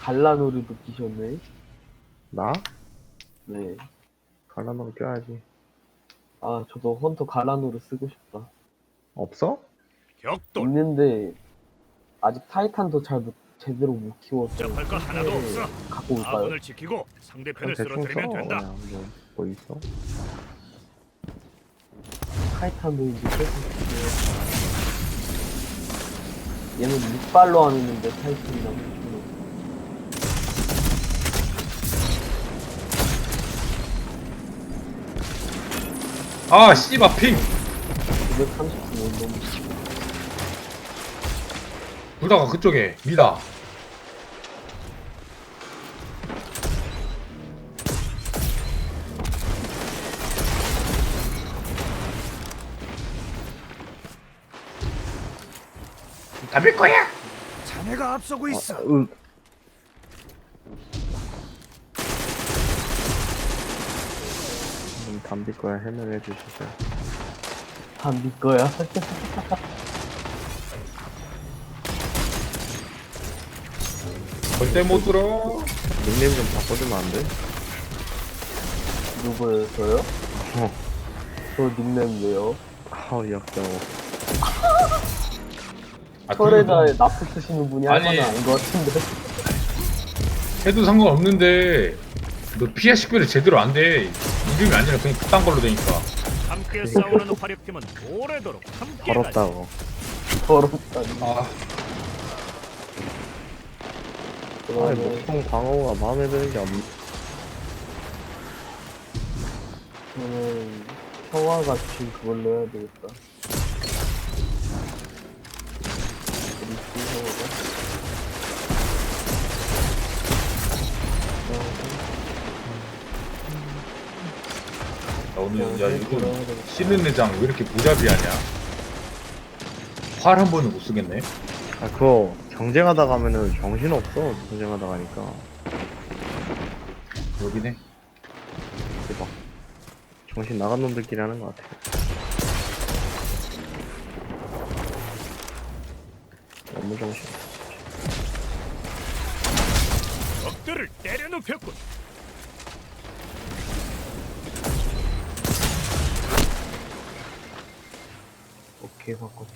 갈라노르도 끼셨네. 나? 네. 갈라놓으면 껴야지. 아, 저도 헌터 갈라노르 쓰고 싶다. 없어? 격돌 있는데, 아직 타이탄도 잘 못, 제대로 못 키워서. 복잡할 거 하나도 없어. 갖고 올까요? 아군을 지키고 그냥 상대편을 대충 써. 쓰러뜨리면 된다. 그냥 뭐, 뭐 있어? 타이탄도 이제 계속. 얘는 6발로 하는데 타이탄이랑 아 씨발 핑 939원 너무 불다가 그쪽에 미다 답일 거야 자네가 앞서고 있어. 아, 으. 음, 담비 거야 해명해 주시죠. 다네 거야. 절대 못 들어 닉네임 좀 바꿔주면 안 돼? 누구예요? 저요? 어. 저 닉네임 왜요? 아우 역겨워. 아, 철에다에 나프 쓰시는 분이 할 아니. 말은 아닌 것 같은데. 해도 상관없는데 너 피아 식별이 제대로 안 돼 이름이 아니라 그냥 그딴 걸로 되니까 함께 싸우는 화력팀은 오래도록 함께. 더럽다고. 더럽다니. 아 아니 그러면 목통 방어가 마음에 드는 게 없. 저는 평화가 주신 그걸로 해야 되겠다. 오늘 야 이거. 씻는 내장 왜 이렇게 무자비하냐 활 한 번은 못 쓰겠네 아 그거 경쟁하다 가면은 정신 없어. 경쟁하다 가니까 그러긴 해 대박. 정신 나간 놈들끼리 하는 것 같아. 너무 정신. 적들을 때려눕혔군. capable.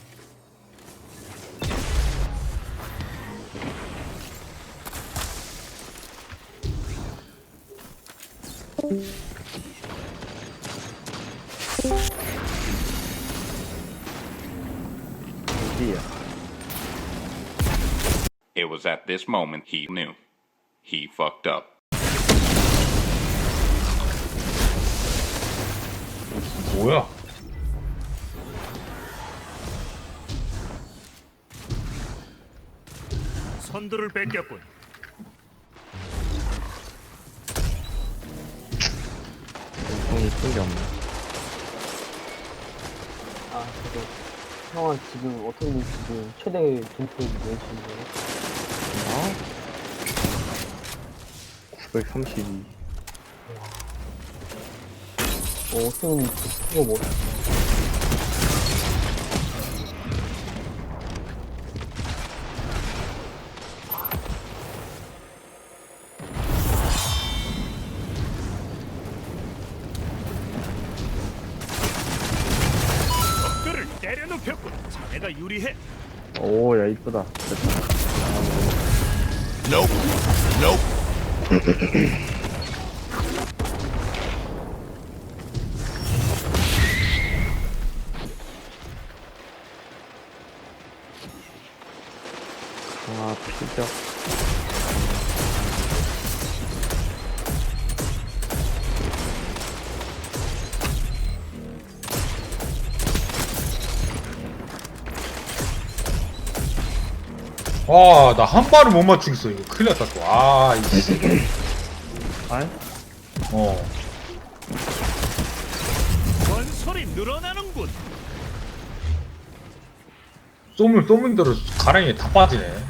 It was at this moment he knew. He fucked up. What? 선두를 뺏겼군. 엄청 이쁜 게 없네. 아, 저도 평화 지금 어떻게 지금 최대 등급이 거예요? 아? 932. 어, 어떻게 그거 뭐? 자네가 유리해. 오, 야, 이쁘다. 됐다. 아, 피적. 와 나 한 발을 못 맞추겠어 이거. 큰일 났다 또 아 이씨. 아? 어. 전설이 늘어나는군. 쏘면 쏘면 대로 가랑이에 다 빠지네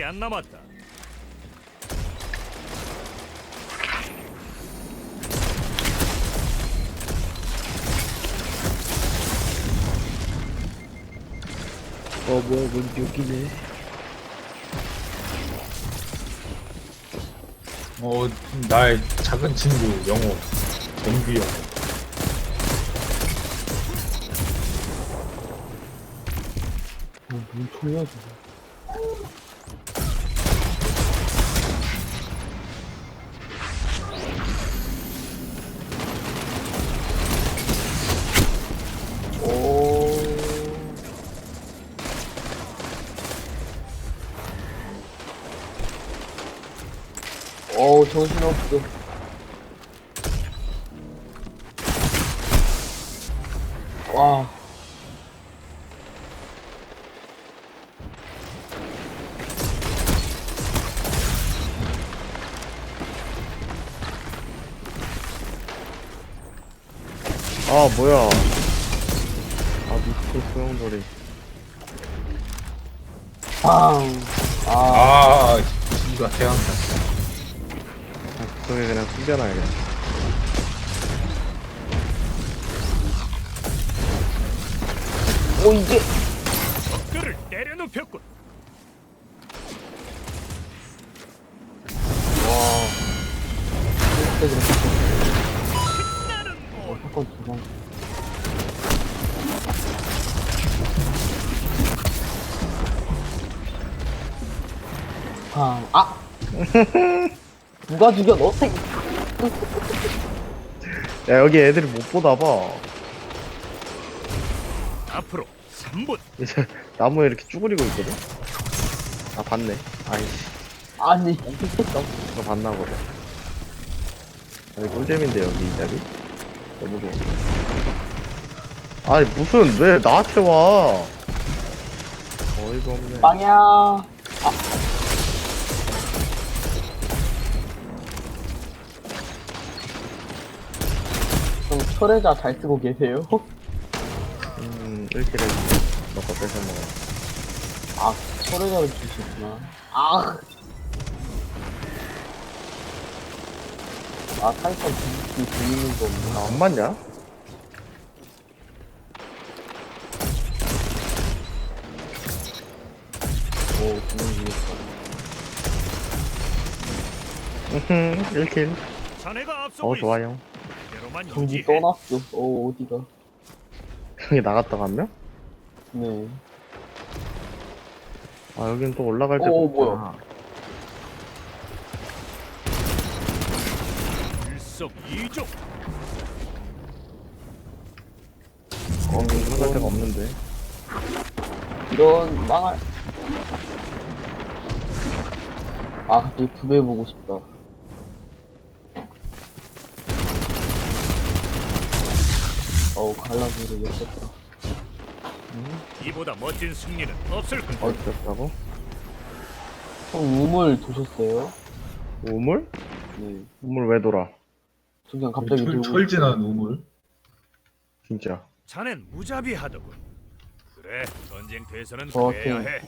30분밖에 안 남았다. 어 뭐야 뭔지 웃기네 어 나의 작은 친구 영호 정규 영호 어, 뭔 총이야 저거 오. 어우 정신없어. 와 아 뭐야. 아 미친 소용돌이. 빵! 아, 아 이거 대왕사 아, 그쪽에 그냥 숨겨놔야겠다. 오, 이게, 그를 때려눕혔군. 와. 이렇게 그렇게. 나는 어, 뭐 사건 두 번. 아, 아! 누가 죽여, 너? 야 여기 애들이 못 보나 봐 앞으로 3분. 이제 나무에 이렇게 쭈그리고 있거든 아 봤네 아이씨 아니, 이거 봤나 보다 아니 꿀잼인데 여기 이 자리 너무 좋은데 아니 무슨 왜 나한테 와 어이가 없네 빵이야. 아. 좀 철회자 잘 쓰고 계세요? 음 1킬에 너거 뺏어 먹어 아, 철회자를 주시구나. 아! 아, 타이탄 뒤집기 재밌는 거 없나? 아, 안 맞냐? 오, 분명 이겼다. 으흠 1킬 자네가 앞서고 어 좋아요. 대로만 경기 유지해. 떠났어. 어, 어디가? 형이 나갔다 갔냐? 네. 아 여긴 또 올라갈 때 어, 없잖아. 뭐야. 일석이조. 어 올라갈 데가 없는데 이런 망할. 아, 갑자기 부배 보고 싶다. 어우, 갈라지를 였었다. 이보다 멋진 승리는 없을 거야. 어디였다고? 형, 우물 도셨어요? 우물? 네. 우물 왜 돌아? 저 그냥 갑자기 철, 들고. 철진한 우물 진짜 자넨 무자비하더군. 그래, 전쟁터에서는 어, 그래야 좀- 해.